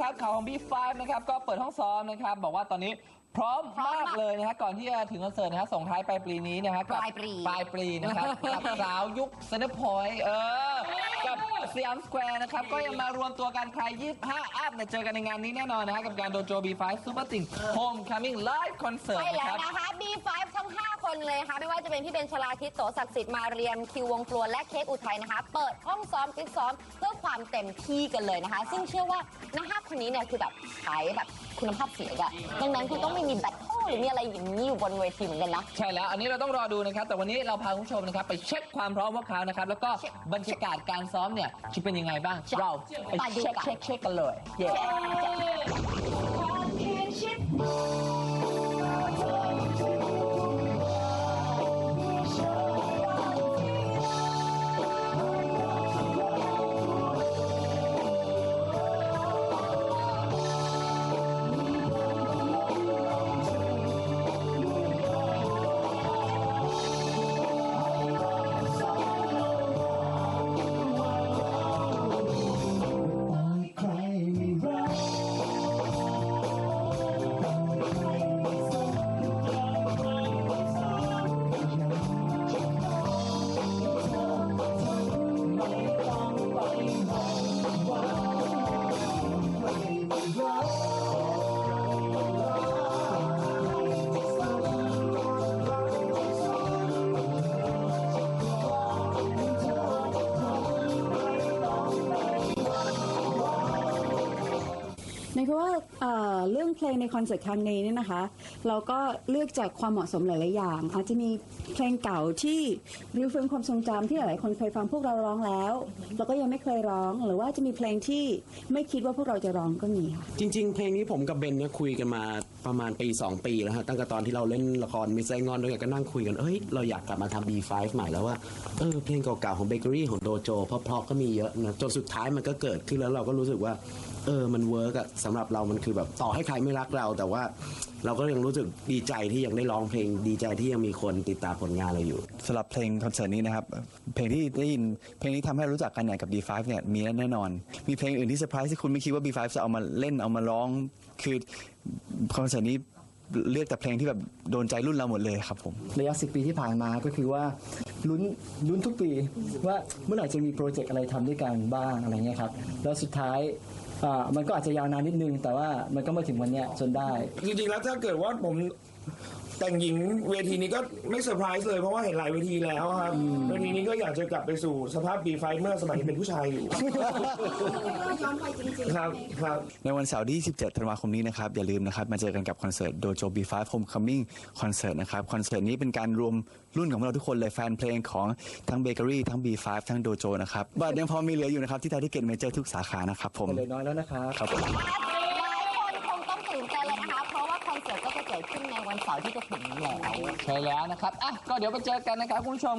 ครับข่าวของ B5 นะครับก็เปิดห้องซ้อมนะครับ บอกว่าตอนนี้พร้อมพร้อมมากมากเลยนะฮะก่อนที่จะถึงคอนเสิร์ตนะฮะส่งท้ายปลายปีนี้นะฮะกับปลายปี ปลายปีนะครับ กับสาวยุคเซนต์พอยต์เออ กับสยามสแควร์นะครับ ก็ยังมารวมตัวกันใคร 25 อัพเนี่ยเจอกันในงานนี้แน่นอนนะฮะกับการโดโจ B5 Super Thing Homecoming Live Concert ใช่นะแล้ควรับ นะคะ B5 ทั้ง 5 คนเลยค่ะไม่ว่าจะเป็นพี่เบนชลาทิศโสศักดิ์สิทธิ์มาเรียมคิววงปลวนและเค้กอุทัยนะคะ เปิดห้องซ้อมฟิตซ้อมเพื่อความเต็มที่กันเลยนะคะ ซึ่งเชื่อว่านักห้าคนนี้เนี่ยคือแบบขายแบบคุณภาพเสียงอะดังนั้นคือต้องไม่มีแบทเทิลหรือมีอะไรอย่างนี้อยู่บนเวทีเหมือนกันนะ ใช่แล้ว อันนี้เราต้องรอดูนะครับ แต่วันนี้เราพาคุณผู้ชมนะครับ ไปเช็คความพร้อมพวกเขานะครับ แล้วก็เช็คบรรยากาศการซ้อมเนี่ยจะเป็นยังไงบ้างเช็คเราไปไปดูเช็คกันเช็คเช็คกันเลยเย้ ในคือว่าเอ่อเรื่องเพลงในคอนเสิร์ตครั้งนี้เนี่ยนะคะ เราก็เลือกจากความเหมาะสมหลาย ๆ อย่าง อาจจะมีเพลงเก่าที่ริวฟื้นความทรงจำที่หลาย ๆ คนเคยฟังพวกเราร้องแล้วแล้วก็ยังไม่เคยร้อง หรือว่าจะมีเพลงที่ไม่คิดว่าพวกเราจะร้องก็มีค่ะ จริง ๆ เพลงนี้ผมกับเบนเนี่ยคุยกันมาประมาณปี 2 ปีแล้วฮะตั้งแต่ตอนที่เราเล่นละครมิสไซงอนด้วยกันก็นั่งคุยกันเอ้ยเราอยากกลับมาทำ B5 ใหม่แล้วว่าเออเพลงเก่าๆของเบเกอรี่ของโดโจเพราะๆก็มีเยอะนะจนสุดท้ายมันก็เกิดขึ้นแล้วเราก็รู้สึกว่า เออมันเวิร์กอะสำหรับเรามันคือแบบต่อให้ใครไม่รักเรา แต่ว่าเราก็ยังรู้สึกดีใจที่ยังได้ร้องเพลงดีใจที่ยังมีคนติดตามผลงานเราอยู่สำหรับเพลงคอนเสิร์ตนี้นะครับ เพลงที่ได้ยินเพลงนี้ทำให้รู้จักกันเนี่ยกับ D5 เนี่ยมีแน่นอน มีเพลงอื่นที่เซอร์ไพรส์ที่คุณไม่คิดว่า B5 จะเอามาเล่นเอามาร้อง คือคอนเสิร์ตนี้ เลือกแต่เพลงที่แบบโดนใจรุ่นเราหมดเลยครับผม ระยะสิปีที่ผ่านมาก็คือว่าลุ้นลุ้นทุกปีว่าเมื่อไหร่จะมีโปรเจกต์อะไรทำด้วยกันบ้างอะไรเงี้ยครับ แล้วสุดท้ายอ่ามันก็อาจจะยาวนานนิดนึง แต่ว่ามันก็มาถึงวันเนี้ยจนได้ จริงๆแล้วถ้าเกิดว่าผม แต่งหญิงเวทีนี้ก็ไม่เซอร์ไพรส์เลยเพราะว่าเห็นหลายเวทีแล้วครับเวทีนี้ก็อยากจะกลับไปสู่สภาพบีไฟเมื่อสมัยที่เป็นผู้ชายอยู่ครับครับ ในวันเสาร์ที่17ธันวาคมนี้นะครับ อย่าลืมนะครับ มาเจอกันกับคอนเสิร์ต Dojo B5 Homecoming คอนเสิร์ตนะครับ คอนเสิร์ตนี้เป็นการรวมรุ่นของพวกเราทุกคนเลยแฟนเพลงของทั้งเบเกอรี่ทั้ง B5 ทั้ง Dojo นะครับบัตรยังพอมีเหลืออยู่นะครับ ที่ไทยทิเก็ตเมเจอร์ทุกสาขานะครับผมเหลยน้อยแล้วนะครับ ครับผม หลายคนคงต้องตื่นเต้นเลยนะคะ เพราะว่าคอนเสิร์ตก็จะเกิดขึ้นในวันเสาร์ที่จะถึงนี้แล้ว ใช่แล้วนะครับ อะ ก็เดี๋ยวไปเจอกันนะครับคุณผู้ชม